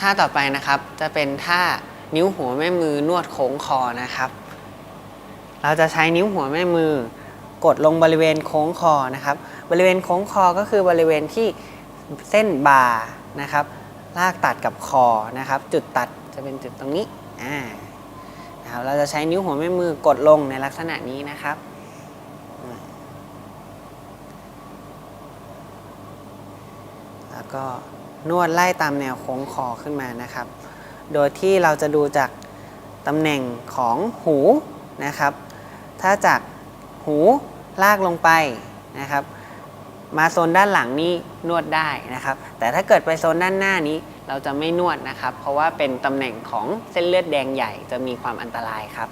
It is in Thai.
ท่าต่อไปนะครับจะเป็นท่านิ้วหัวแม่มือนวดโค้งคอนะครับ เราจะใช้นิ้วหัวแม่มือกดลงบริเวณโค้งคอนะครับ บริเวณโค้งคอก็คือบริเวณที่เส้นบ่านะครับ ลากตัดกับคอนะครับ จุดตัดจะเป็นจุดตรงนี้อ่านะครับเราจะใช้นิ้วหัวแม่มือกดลงในลักษณะนี้นะครับแล้วก็ นวดไล่ตามแนวโค้งคอขึ้นมานะครับ โดยที่เราจะดูจากตำแหน่งของหูนะครับ ถ้าจากหูลากลงไปนะครับ มาโซนด้านหลังนี่นวดได้นะครับ แต่ถ้าเกิดไปโซนด้านหน้านี้เราจะไม่นวดนะครับ เพราะว่าเป็นตำแหน่งของเส้นเลือดแดงใหญ่จะมีความอันตรายครับ